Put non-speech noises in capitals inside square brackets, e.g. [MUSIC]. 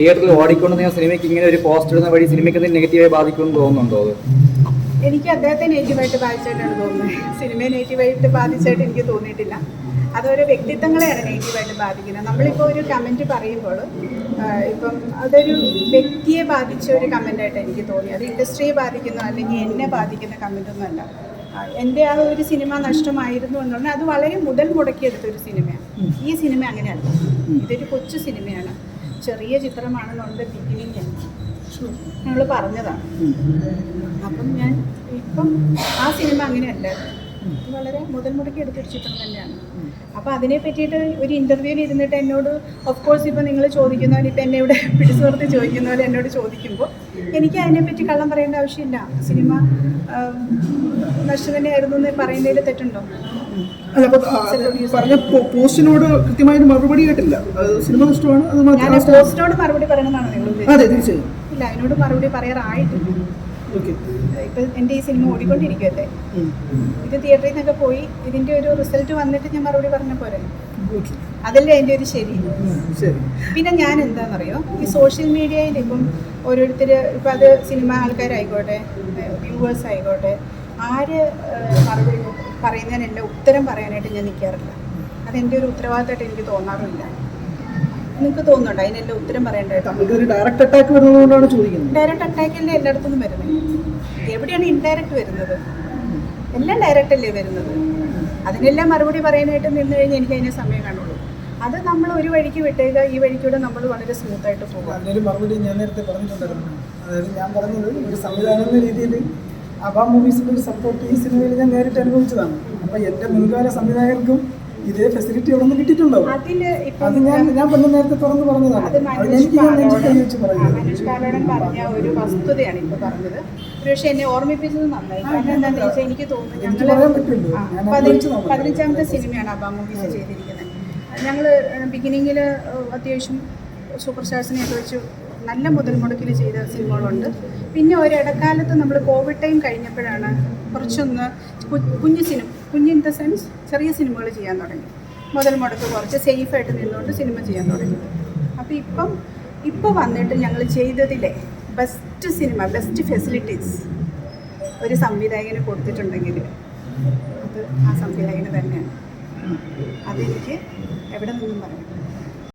തിയേറ്ററിൽ ഓടിക്കൊണ്ടുവന്ന സിനിമയ്ക്ക് ഇങ്ങനെ ഒരു പോസ്റ്റ് ഇടുന്ന വഴി സിനിമയ്ക്ക് എന്തെങ്കിലും നെഗറ്റീവായി ബാധിക്കുമെന്ന് തോന്നുന്നുണ്ടോ അത്? എനിക്ക് അദ്ദേഹത്തെ നെഗറ്റീവായിട്ട് ബാധിച്ചായിട്ടാണ് തോന്നുന്നത്. സിനിമയെ നെഗറ്റീവായിട്ട് ബാധിച്ചായിട്ട് എനിക്ക് തോന്നിയിട്ടില്ല. അതൊരു വ്യക്തിത്വങ്ങളെയാണ് നെഗറ്റീവായിട്ട് ബാധിക്കുന്നത്. നമ്മളിപ്പോൾ ഒരു കമന്റ് പറയുമ്പോൾ ഇപ്പം അതൊരു വ്യക്തിയെ ബാധിച്ച ഒരു കമന്റായിട്ട് എനിക്ക് തോന്നി അത് ഇൻഡസ്ട്രിയെ ബാധിക്കുന്ന അല്ലെങ്കിൽ എന്നെ ബാധിക്കുന്ന കമന്റൊന്നുമല്ല എന്റെ ആ ഒരു സിനിമ നഷ്ടമായിരുന്നു എന്ന് പറഞ്ഞാൽ അത് വളരെ മുതൽ മുടക്കിയെടുത്ത ഒരു സിനിമയാണ്. ഈ സിനിമ അങ്ങനെയല്ല. ഇതൊരു കൊച്ചു സിനിമയാണ്. ചെറിയ ചിത്രമാണെന്നുണ്ട് ബിഗിനിങ് ഞങ്ങൾ പറഞ്ഞതാണ്. അപ്പം ഞാൻ ഇപ്പം ആ സിനിമ അങ്ങനെയല്ല. വളരെ മുതൽ മുടക്കി എടുത്തൊരു ചിത്രം തന്നെയാണ്. അപ്പോൾ അതിനെ പറ്റിയിട്ട് ഒരു ഇന്റർവ്യൂവിൽ ഇരുന്നിട്ട് എന്നോട് ഓഫ് കോഴ്സ് ഇപ്പോൾ നിങ്ങൾ ചോദിക്കുന്ന പോലെ ഇപ്പം എന്നെ ഇവിടെ [LAUGHS] പിടിച്ചു നിർത്തി ചോദിക്കുന്ന പോലെ എന്നോട് ചോദിക്കുമ്പോൾ എനിക്ക് അതിനെപ്പറ്റി കള്ളം പറയേണ്ട ആവശ്യമില്ല. സിനിമ ആം, നഷ്ടം തന്നെയായിരുന്നു എന്ന് പറയുന്നതിൽ തെറ്റുണ്ടോ? അല്ല അപ്പൊ പറഞ്ഞ പോസ്റ്റിനോട് കൃത്യമായിട്ട് മറുപടി കേട്ടില്ല സിനിമ ഇഷ്ടമാണ് അത് മാത്രം പോസ്റ്റിനോട് മറുപടി പറയണമെന്നാണ് അതെ തീർച്ചയായും. ഇല്ല അതിനോട് മറുപടി പറയാറായിട്ടില്ല ഇപ്പൊ എന്റെ ഈ സിനിമ ഓടിക്കൊണ്ടിരിക്കുമല്ലേ ഇത് തിയേറ്ററിൽ നിന്നൊക്കെ പോയി ഇതിന്റെ ഒരു റിസൾട്ട് വന്നിട്ട് ഞാൻ മറുപടി പറഞ്ഞ പോലെ അതല്ലേ അതിന്റെ ഒരു ശരി. പിന്നെ ഞാൻ എന്താണെന്നറിയോ ഈ സോഷ്യൽ മീഡിയയിൽ ഇപ്പം ഓരോരുത്തർ ഇപ്പം അത് സിനിമ ആൾക്കാരായിക്കോട്ടെ വ്യൂവേഴ്സ് ആയിക്കോട്ടെ ആര് ഏഹ്, മറുപടി എന്റെ ഉത്തരം പറയാനായിട്ട് ഞാൻ നിൽക്കാറില്ല. അതെന്റെ ഒരു ഉത്തരവാദിത്തമായിട്ട് എനിക്ക് തോന്നാറുമില്ല നിങ്ങൾക്ക് തോന്നുന്നുണ്ടോ? അതിനെല്ലാം ഉത്തരം പറയേണ്ടതായിട്ട് ഡയറക്റ്റ് അറ്റാക്ക് വരുന്നതുകൊണ്ടാണ് ചോദിക്കുന്നത്. ഡയറക്റ്റ് അറ്റാക്കല്ലേ എല്ലായിടത്തുനിന്നും വരുന്നത്? എവിടെയാണ് ഇൻഡയറക്റ്റ് വരുന്നത്? എല്ലാം ഡയറക്റ്റ് അല്ലേ വരുന്നത്? അതിനെല്ലാം മറുപടി പറയാനായിട്ട് നിന്ന് കഴിഞ്ഞാൽ എനിക്ക് അതിനെ സമയം കാണുള്ളൂ. അത് നമ്മൾ ഒരു വഴിക്ക് വിട്ടേക്കുക ഈ വഴിക്കൂടെ നമ്മൾ വളരെ സ്മൂത്തായിട്ട് പോകും അതിനൊരു മറുപടി ഞാൻ നേരത്തെ പറഞ്ഞിട്ടുണ്ടായിരുന്നു. അതായത് ഞാൻ പറഞ്ഞത് ഒരു സംവിധാനം എന്ന രീതിയിൽ അബാ മൂവീസിന്റെ ഒരു സപ്പോർട്ട് ഈ സിനിമയിൽ ഞാൻ നേരിട്ട് അനുഭവിച്ചതാണ്. അപ്പോൾ എന്റെ മുൻകാല സംവിധായകർക്കും ഇതേ ഫെസിലിറ്റി അവിടെ നിന്ന് കിട്ടിയിട്ടുണ്ടാവും അത് ഞാൻ ഞാൻ പറഞ്ഞ നേരത്തെ തുറന്ന് പറഞ്ഞതാണ്. പറയുന്നത്. പറഞ്ഞ ഒരു വസ്തുതയാണ് ഇപ്പോൾ പറഞ്ഞത്. പക്ഷേ എന്നെ ഓർമ്മിപ്പിച്ചത് നന്നായി. കാരണം എന്താണെന്ന് വെച്ചാൽ എനിക്ക് തോന്നുന്നു ഞങ്ങൾ പതിനഞ്ചാമത്തെ സിനിമയാണ് അബാ മൂവീസ് ചെയ്തിരിക്കുന്നത്. ഞങ്ങൾ ബിഗിനിങ്ങിൽ അത്യാവശ്യം സൂപ്പർ സ്റ്റാർസിനെയൊക്കെ വെച്ച് നല്ല മുതൽ മുടക്കിൽ ചെയ്ത സിനിമകളുണ്ട്. പിന്നെ ഒരു ഇടക്കാലത്ത് നമ്മൾ കോവിഡ് ടൈം കഴിഞ്ഞപ്പോഴാണ് കുറച്ചൊന്ന് കുഞ്ഞു സിനിമ കുഞ്ഞ് ഇൻ ദ സെൻസ് ചെറിയ സിനിമകൾ ചെയ്യാൻ തുടങ്ങി. മുതൽ മുടക്ക് കുറച്ച് സേഫായിട്ട് നിന്നുകൊണ്ട് സിനിമ ചെയ്യാൻ തുടങ്ങി. അപ്പോൾ ഇപ്പം ഇപ്പോൾ വന്നിട്ട് ഞങ്ങൾ ചെയ്തതിലെ ബെസ്റ്റ് സിനിമ ബെസ്റ്റ് ഫെസിലിറ്റീസ് ഒരു സംവിധായകന് കൊടുത്തിട്ടുണ്ടെങ്കിൽ അത് ആ സംവിധായകന് തന്നെയാണ്. അതെനിക്ക് എവിടെ നിന്നും പറയാം?